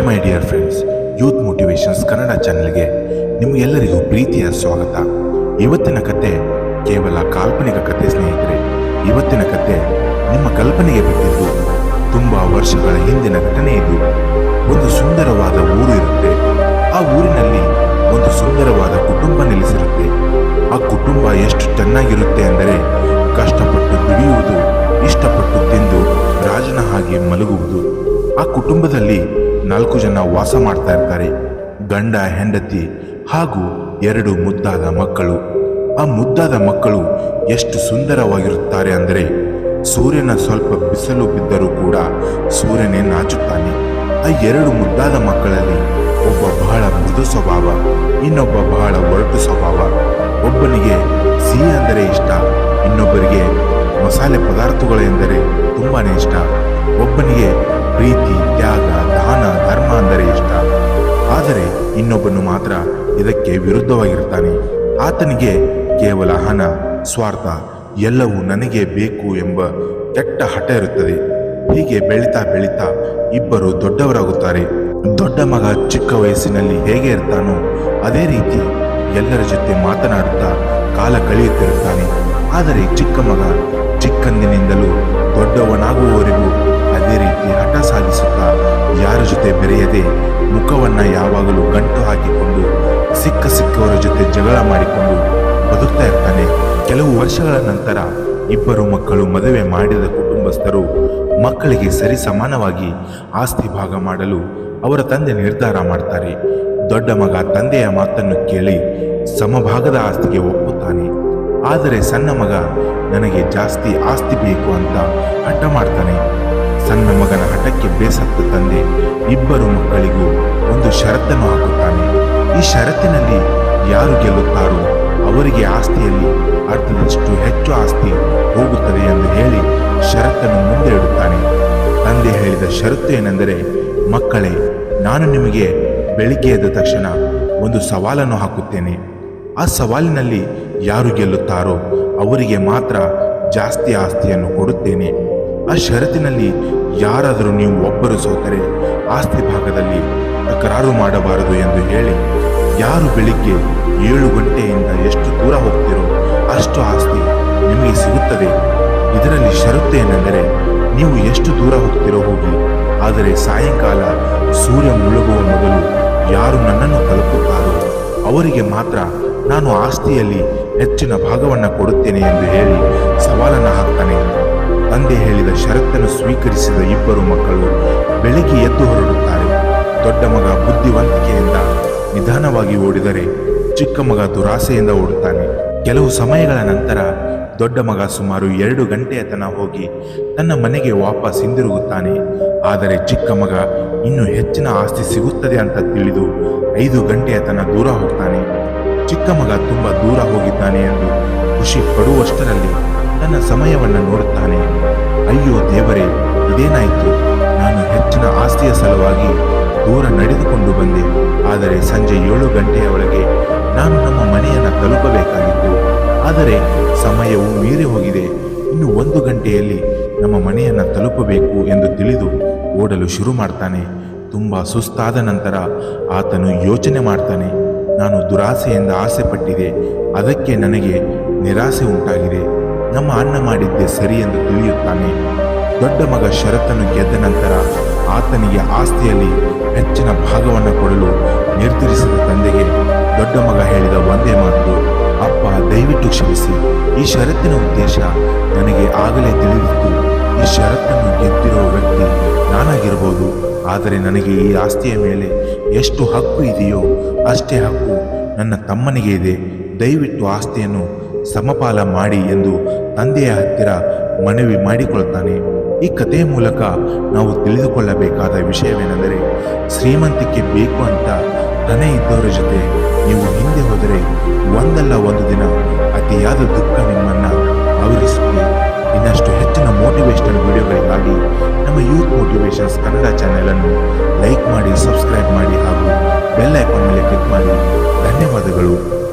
Hi my dear friends youth motivations Kannada ಚಾನೆಲ್ಗೆ ನಿಮಗೆಲ್ಲರಿಗೂ ಪ್ರೀತಿಯ ಸ್ವಾಗತ. ಇವತ್ತಿನ ಕತೆ ಕೇವಲ ಕಾಲ್ಪನಿಕ ಕತೆ ಸ್ನೇಹಿತರೆ. ಇವತ್ತಿನ ಕತೆ ನಿಮ್ಮ ಕಲ್ಪನೆಗೆ ಬಿಟ್ಟಿದ್ದು ತುಂಬ ವರ್ಷಗಳ ಹಿಂದಿನ ಘಟನೆ ಇದು. ಒಂದು ಸುಂದರವಾದ ಊರು ಇರುತ್ತೆ. ಆ ಊರಿನಲ್ಲಿ ಒಂದು ಸುಂದರವಾದ ಕುಟುಂಬ ನೆಲೆಸಿರುತ್ತೆ. ಆ ಕುಟುಂಬ ಎಷ್ಟು ಚೆನ್ನಾಗಿರುತ್ತೆ ಅಂದರೆ ಕಷ್ಟಪಟ್ಟು ದುಡಿಯುವುದು, ಇಷ್ಟಪಟ್ಟು ತಿಂದು ರಾಜನ ಹಾಗೆ ಮಲಗುವುದು. ಆ ಕುಟುಂಬದಲ್ಲಿ ನಾಲ್ಕು ಜನ ವಾಸ ಮಾಡ್ತಾ ಇರ್ತಾರೆ, ಗಂಡ, ಹೆಂಡತಿ ಹಾಗೂ ಎರಡು ಮುದ್ದಾದ ಮಕ್ಕಳು. ಆ ಮುದ್ದಾದ ಮಕ್ಕಳು ಎಷ್ಟು ಸುಂದರವಾಗಿರುತ್ತಾರೆ ಅಂದರೆ ಸೂರ್ಯನ ಸ್ವಲ್ಪ ಬಿಸಿಲು ಬಿದ್ದರೂ ಕೂಡ ಸೂರ್ಯನೇ ನಾಚುತ್ತಾನೆ. ಆ ಎರಡು ಮುದ್ದಾದ ಮಕ್ಕಳಲ್ಲಿ ಒಬ್ಬ ಬಹಳ ಮೃದು ಸ್ವಭಾವ, ಇನ್ನೊಬ್ಬ ಬಹಳ ಒರಟು ಸ್ವಭಾವ. ಒಬ್ಬನಿಗೆ ಸಿಹಿ ಅಂದರೆ ಇಷ್ಟ, ಇನ್ನೊಬ್ಬರಿಗೆ ಮಸಾಲೆ ಪದಾರ್ಥಗಳು ಎಂದರೆ ತುಂಬಾ ಇಷ್ಟ. ಒಬ್ಬನಿಗೆ ಪ್ರೀತಿ, ತ್ಯಾಗ ದಾನ ಧರ್ಮ ಅಂದರೆ ಇಷ್ಟ. ಆದರೆ ಇನ್ನೊಬ್ಬನು ಮಾತ್ರ ಇದಕ್ಕೆ ವಿರುದ್ಧವಾಗಿರ್ತಾನೆ. ಆತನಿಗೆ ಕೇವಲ ಹಣ, ಸ್ವಾರ್ಥ, ಎಲ್ಲವೂ ನನಗೆ ಬೇಕು ಎಂಬ ಕೆಟ್ಟ ಹಠ ಇರುತ್ತದೆ. ಹೀಗೆ ಬೆಳೀತಾ ಬೆಳೀತಾ ಇಬ್ಬರು ದೊಡ್ಡವರಾಗುತ್ತಾರೆ. ದೊಡ್ಡ ಮಗ ಚಿಕ್ಕ ವಯಸ್ಸಿನಲ್ಲಿ ಹೇಗೆ ಇರ್ತಾನೋ ಅದೇ ರೀತಿ ಎಲ್ಲರ ಜೊತೆ ಮಾತನಾಡುತ್ತಾ ಕಾಲ ಕಳೆಯುತ್ತಿರುತ್ತಾನೆ. ಆದರೆ ಚಿಕ್ಕ ಮಗ ಚಿಕ್ಕಂದಿನಿಂದಲೂ ದೊಡ್ಡವನಾಗುವವರೆಗೂ ಅದೇ ರೀತಿ ಹಠ ಮುಖವನ್ನು ಮುಖವನ್ನ ಯಾವಾಗಲೂ ಗಂಟು ಹಾಕಿಕೊಂಡು ಸಿಕ್ಕ ಸಿಕ್ಕವರ ಜೊತೆ ಜಗಳ ಮಾಡಿಕೊಂಡು ಬದುಕ್ತಾ ಇರ್ತಾನೆ. ಕೆಲವು ವರ್ಷಗಳ ನಂತರ ಇಬ್ಬರು ಮಕ್ಕಳು ಮದುವೆ ಮಾಡಿದ ಕುಟುಂಬಸ್ಥರು ಮಕ್ಕಳಿಗೆ ಸರಿ ಸಮಾನವಾಗಿ ಆಸ್ತಿ ಭಾಗ ಮಾಡಲು ಅವರ ತಂದೆ ನಿರ್ಧಾರ ಮಾಡ್ತಾರೆ. ದೊಡ್ಡ ಮಗ ತಂದೆಯ ಮಾತನ್ನು ಕೇಳಿ ಸಮಭಾಗದ ಆಸ್ತಿಗೆ ಒಪ್ಪುತ್ತಾನೆ. ಆದರೆ ಸಣ್ಣ ಮಗ ನನಗೆ ಜಾಸ್ತಿ ಆಸ್ತಿ ಬೇಕು ಅಂತ ಹಠ ಮಾಡ್ತಾನೆ. ಸಣ್ಣ ಮಗನ ಹಠಕ್ಕೆ ಬೇಸತ್ತು ತಂದೆ ಇಬ್ಬರು ಮಕ್ಕಳಿಗೂ ಒಂದು ಷರತ್ತನ್ನು ಹಾಕುತ್ತಾನೆ. ಈ ಷರತ್ತಿನಲ್ಲಿ ಯಾರು ಗೆಲ್ಲುತ್ತಾರೋ ಅವರಿಗೆ ಆಸ್ತಿಯಲ್ಲಿ ಅರ್ಧದಷ್ಟು ಹೆಚ್ಚು ಆಸ್ತಿ ಹೋಗುತ್ತದೆ ಎಂದು ಹೇಳಿ ಷರತ್ತನ್ನು ಮುಂದೆ ಇಡುತ್ತಾನೆ ತಂದೆ ಹೇಳಿದ ಷರತ್ತು ಏನೆಂದರೆ, ಮಕ್ಕಳೇ, ನಾನು ನಿಮಗೆ ಬೆಳಿಗ್ಗೆ ಎದ್ದ ತಕ್ಷಣ ಒಂದು ಸವಾಲನ್ನು ಹಾಕುತ್ತೇನೆ. ಆ ಸವಾಲಿನಲ್ಲಿ ಯಾರು ಗೆಲ್ಲುತ್ತಾರೋ ಅವರಿಗೆ ಮಾತ್ರ ಜಾಸ್ತಿ ಆಸ್ತಿಯನ್ನು ಕೊಡುತ್ತೇನೆ. ಆ ಷರತ್ತಿನಲ್ಲಿ ಯಾರಾದರೂ ನೀವು ಒಬ್ಬರು ಸೋತರೆ ಆಸ್ತಿ ಭಾಗದಲ್ಲಿ ತಕರಾರು ಮಾಡಬಾರದು ಎಂದು ಹೇಳಿ, ಯಾರು ಬೆಳಿಗ್ಗೆ ಏಳು ಗಂಟೆಯಿಂದ ಎಷ್ಟು ದೂರ ಹೋಗ್ತಿರೋ ಅಷ್ಟು ಆಸ್ತಿ ನಿಮಗೆ ಸಿಗುತ್ತದೆ. ಇದರಲ್ಲಿ ಷರತ್ತು ಏನೆಂದರೆ, ನೀವು ಎಷ್ಟು ದೂರ ಹೋಗ್ತಿರೋ ಹೋಗಿ, ಆದರೆ ಸಾಯಂಕಾಲ ಸೂರ್ಯ ಮುಳುಗುವ ಮೊದಲು ಯಾರು ನನ್ನನ್ನು ತಲುಪುತ್ತಾರೋ ಅವರಿಗೆ ಮಾತ್ರ ನಾನು ಆಸ್ತಿಯಲ್ಲಿ ಹೆಚ್ಚಿನ ಭಾಗವನ್ನು ಕೊಡುತ್ತೇನೆ ಎಂದು ಹೇಳಿ ಸವಾಲನ್ನು ಹಾಕ್ತಾನೆ. ತಂದೆ ಹೇಳಿದ ಷರತ್ತನ್ನು ಸ್ವೀಕರಿಸಿದ ಇಬ್ಬರು ಮಕ್ಕಳು ಬೆಳಗ್ಗೆ ಎದ್ದು ಹೊರಡುತ್ತಾರೆ. ದೊಡ್ಡ ಮಗ ಬುದ್ಧಿವಂತಿಕೆಯಿಂದ ನಿಧಾನವಾಗಿ ಓಡಿದರೆ ಚಿಕ್ಕ ಮಗ ದುರಾಸೆಯಿಂದ ಓಡುತ್ತಾನೆ. ಕೆಲವು ಸಮಯಗಳ ನಂತರ ದೊಡ್ಡ ಮಗ ಸುಮಾರು ಎರಡು ಗಂಟೆಯ ತನ ಹೋಗಿ ತನ್ನ ಮನೆಗೆ ವಾಪಸ್ ಹಿಂದಿರುಗುತ್ತಾನೆ. ಆದರೆ ಚಿಕ್ಕ ಮಗ ಇನ್ನೂ ಹೆಚ್ಚಿನ ಆಸ್ತಿ ಸಿಗುತ್ತದೆ ಅಂತ ತಿಳಿದು ಐದು ಗಂಟೆಯ ತನ ದೂರ ಹೋಗ್ತಾನೆ. ಚಿಕ್ಕ ಮಗ ತುಂಬ ದೂರ ಹೋಗಿದ್ದಾನೆ ಎಂದು ಖುಷಿ ಪಡುವಷ್ಟರಲ್ಲಿ ತನ್ನ ಸಮಯವನ್ನು ನೋಡುತ್ತಾನೆ. ಅಯ್ಯೋ ದೇವರೇ, ಇದೇನಾಯಿತು? ನಾನು ಹೆಚ್ಚಿನ ಆಸ್ತಿಯ ಸಲುವಾಗಿ ದೂರ ನಡೆದುಕೊಂಡು ಬಂದೆ. ಆದರೆ ಸಂಜೆ ಏಳು ಗಂಟೆಯ ಒಳಗೆ ನಾನು ನಮ್ಮ ಮನೆಯನ್ನು ತಲುಪಬೇಕಾಗಿತ್ತು. ಆದರೆ ಸಮಯವು ಮೀರಿ ಹೋಗಿದೆ. ಇನ್ನು ಒಂದು ಗಂಟೆಯಲ್ಲಿ ನಮ್ಮ ಮನೆಯನ್ನು ತಲುಪಬೇಕು ಎಂದು ತಿಳಿದು ಓಡಲು ಶುರು ಮಾಡ್ತಾನೆ. ತುಂಬ ಸುಸ್ತಾದ ನಂತರ ಆತನು ಯೋಚನೆ ಮಾಡ್ತಾನೆ. ನಾನು ದುರಾಸೆಯಿಂದ ಆಸೆ ಪಟ್ಟಿದೆ ಅದಕ್ಕೆ ನನಗೆ ನಿರಾಸೆ ಉಂಟಾಗಿದೆ. ನಮ್ಮ ಅಣ್ಣ ಮಾಡಿದ್ದೆ ಸರಿ ಎಂದು ತಿಳಿಯುತ್ತಾನೆ. ದೊಡ್ಡ ಮಗ ಶರತ್ತನ್ನು ಗೆದ್ದ ನಂತರ ಆತನಿಗೆ ಆಸ್ತಿಯಲ್ಲಿ ಹೆಚ್ಚಿನ ಭಾಗವನ್ನು ಕೊಡಲು ನಿರ್ಧರಿಸಿದ ತಂದೆಗೆ ದೊಡ್ಡ ಮಗ ಹೇಳಿದ ಒಂದೇ ಮಾತು, ಅಪ್ಪ, ದಯವಿಟ್ಟು ಕ್ಷಮಿಸಿ. ಈ ಷರತ್ತಿನ ಉದ್ದೇಶ ನನಗೆ ಆಗಲೇ ತಿಳಿದಿತ್ತು. ಈ ಷರತ್ತನ್ನು ಗೆದ್ದಿರೋ ವ್ಯಕ್ತಿ ನಾನಾಗಿರ್ಬೋದು. ಆದರೆ ನನಗೆ ಈ ಆಸ್ತಿಯ ಮೇಲೆ ಎಷ್ಟು ಹಕ್ಕು ಇದೆಯೋ ಅಷ್ಟೇ ಹಕ್ಕು ನನ್ನ ತಮ್ಮನಿಗೆ ಇದೆ. ದಯವಿಟ್ಟು ಆಸ್ತಿಯನ್ನು ಸಮಪಾಲ ಮಾಡಿ ಎಂದು ತಂದೆಯ ಹತ್ತಿರ ಮನವಿ ಮಾಡಿಕೊಳ್ಳುತ್ತಾನೆ. ಈ ಕಥೆಯ ಮೂಲಕ ನಾವು ತಿಳಿದುಕೊಳ್ಳಬೇಕಾದ ವಿಷಯವೇನೆಂದರೆ, ಶ್ರೀಮಂತಿಕೆ ಬೇಕು ಅಂತ ಹಣ ಇದ್ದವರ ಜೊತೆ ನೀವು ಹಿಂದೆ ಹೋದರೆ ಒಂದಲ್ಲ ಒಂದು ದಿನ ಅತಿಯಾದ ದುಃಖ ನಿಮ್ಮನ್ನು ಆವರಿಸುತ್ತೆ. ಇನ್ನಷ್ಟು ಹೆಚ್ಚಿನ ಮೋಟಿವೇಶನಲ್ ವಿಡಿಯೋಗಳಿಗಾಗಿ ನಮ್ಮ ಯೂತ್ ಮೋಟಿವೇಶನ್ಸ್ ಕನ್ನಡ ಚಾನೆಲನ್ನು ಲೈಕ್ ಮಾಡಿ ಸಬ್ಸ್ಕ್ರೈಬ್ ಮಾಡಿ ಹಾಗೂ ಬೆಲ್ ಐಕಾನ್ ಮೇಲೆ ಕ್ಲಿಕ್ ಮಾಡಿ. ಧನ್ಯವಾದಗಳು.